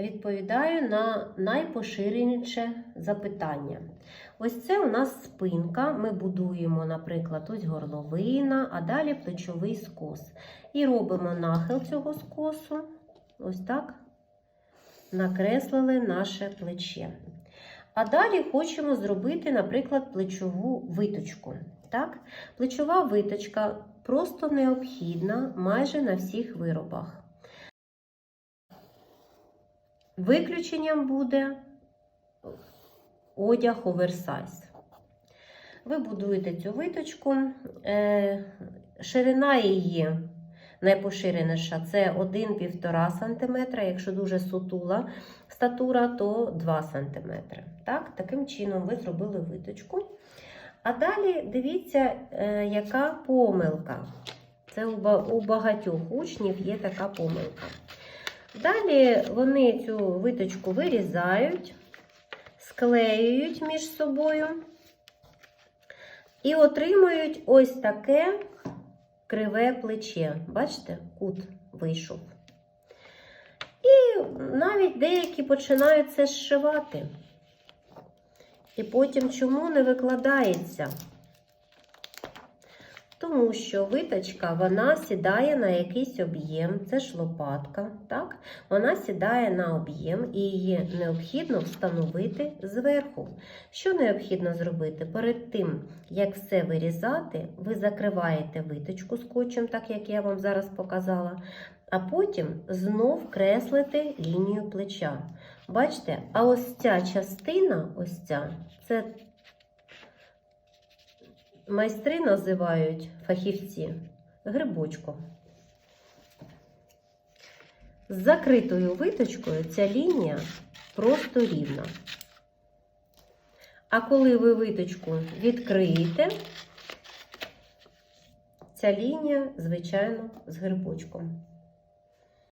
відповідаю на найпоширеніше запитання. Ось це у нас спинка. Ми будуємо, наприклад, ось горловина, а далі плечовий скос. І робимо нахил цього скосу. Ось так накреслили наше плече. А далі хочемо зробити, наприклад, плечову виточку. Так? Плечова виточка просто необхідна майже на всіх виробах. Виключенням буде одяг оверсайз. Ви будуєте цю виточку, е, ширина її найпоширеніша це 1-1,5 см, якщо дуже сутула статура, то 2 см. Так? Таким чином ви зробили виточку. А далі дивіться, е, яка помилка. Це у багатьох учнів є така помилка. Далі вони цю виточку вирізають, склеюють між собою і отримують ось таке криве плече. Бачите, кут вийшов. І навіть деякі починають це зшивати. І потім чому не викладається? Тому що виточка вона сідає на якийсь об'єм, це ж лопатка, так? Вона сідає на об'єм і її необхідно встановити зверху. Що необхідно зробити? Перед тим, як все вирізати, ви закриваєте виточку скотчем, так як я вам зараз показала, а потім знов креслите лінію плеча. Бачите, а ось ця частина, ось ця, це майстри називають фахівці грибочком. З закритою виточкою ця лінія просто рівна. А коли ви виточку відкриєте, ця лінія, звичайно, з грибочком.